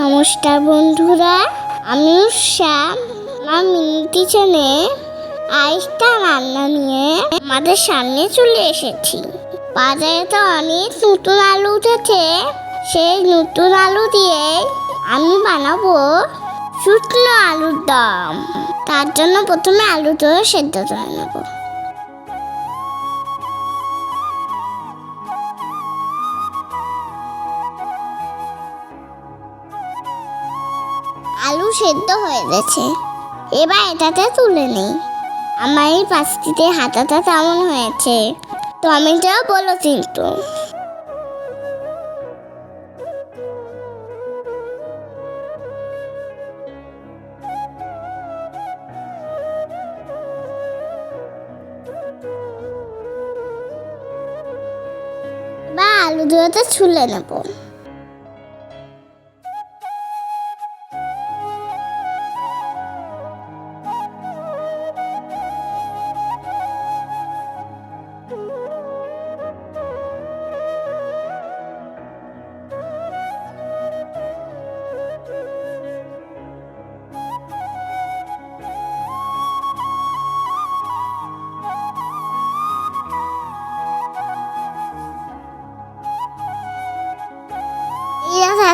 নমস্কার বন্ধুরা, আমি শ্যাম আমার মিনি কিচেনে আইসটা রান্না নিয়ে আমাদের সামনে চলে এসেছি। বাজারে তো অনেক নতুন আলু উঠেছে। সেই নতুন আলু দিয়ে আমি বানাবো শুকনো আলুর দম। তার জন্য প্রথমে আলুটা সেদ্ধ করে নেব। আলু সেদ্ধ হয়ে গেছে। এবার এটাতে তুলে নেই। আমার এই পাঁচটিতে হাতাটা কেমন হয়েছে? টমেটোও বলো কিন্তু। বা আলু দুটোতে ছুলে নেব।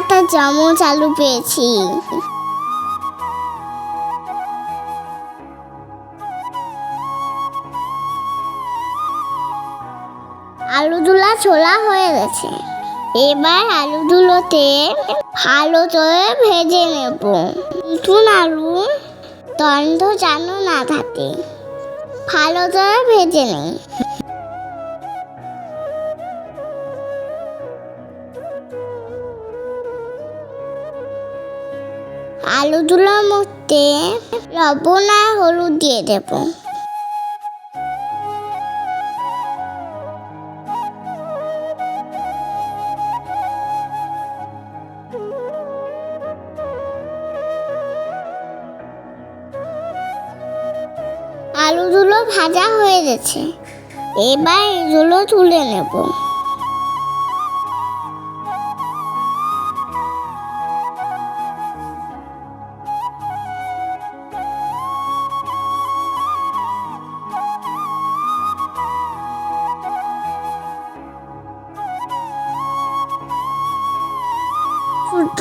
একটা চামচ আলু পেয়েছি। আলুগুলা ছোলা হয়ে গেছে। এবার আলুগুলোতে ভালো করে ভেজে নেব। নতুন আলু তন্দ যেন না থাকে। ভালো করে ভেজে নেই। আলুগুলোর মধ্যে লবণ আর হলুদ দিয়ে দেব। আলুগুলো ভাজা হয়ে গেছে। এবার এগুলো তুলে নেব।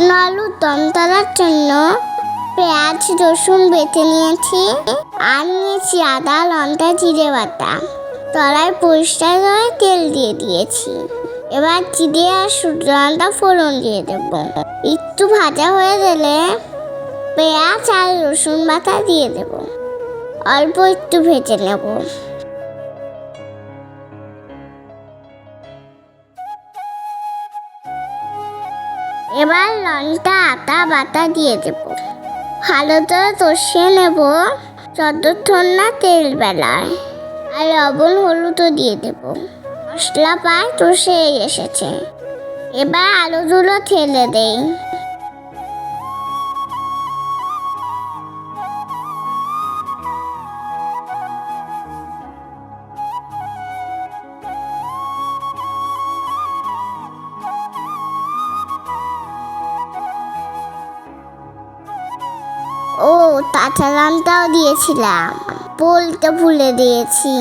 শুকনো আলু দম তোলার জন্য পেঁয়াজ, রসুন বেটে নিয়েছি। আর নিয়েছি আদা, লঙ্কা, জিরে বাটা। তলায় পরিষ্কার করে তেল দিয়ে দিয়েছি। এবার জিরে আর লঙ্কা ফোড়ন দিয়ে দেব। একটু ভাজা হয়ে গেলে পেঁয়াজ আর রসুন বাটা দিয়ে দেব। অল্প একটু ভেজে নেব। এবার লঞ্চটা আটা বাটা দিয়ে দেব। ভালো করে কষিয়ে নেব যতক্ষণ না তেল বেলায়। আর লবণ হলুদও দিয়ে দেব। মশলা পায় কষে এসেছে। এবার আলুগুলো ঠেলে দেই। কাঁচা লঙ্কাও দিয়েছিলাম। বলতে ভুলে দিয়েছি।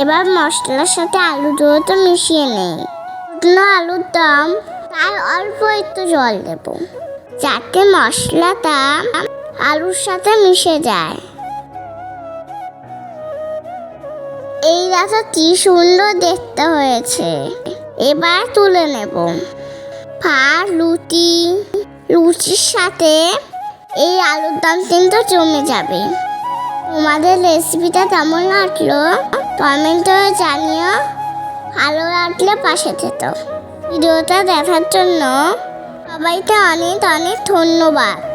এবার মশলার সাথে আলু তো মিশিয়ে নেই। শুকনো আলুর দম, তার অল্প একটু জল দেব। যাতে মশলাটা আলুর সাথে মিশে যায়। এই রাতে কি সুন্দর দেখতে হয়েছে। এবার তুলে নেব। ভাত লুচি, লুচির সাথে এই আলুর দাম কিন্তু জমে যাবে। তোমাদের রেসিপিটা কেমন লাগল? কমেন্টে জানিও। ভালো লাগলে পাশে যেত ভিডিওটা দেখার জন্য সবাইকে অনেক অনেক ধন্যবাদ।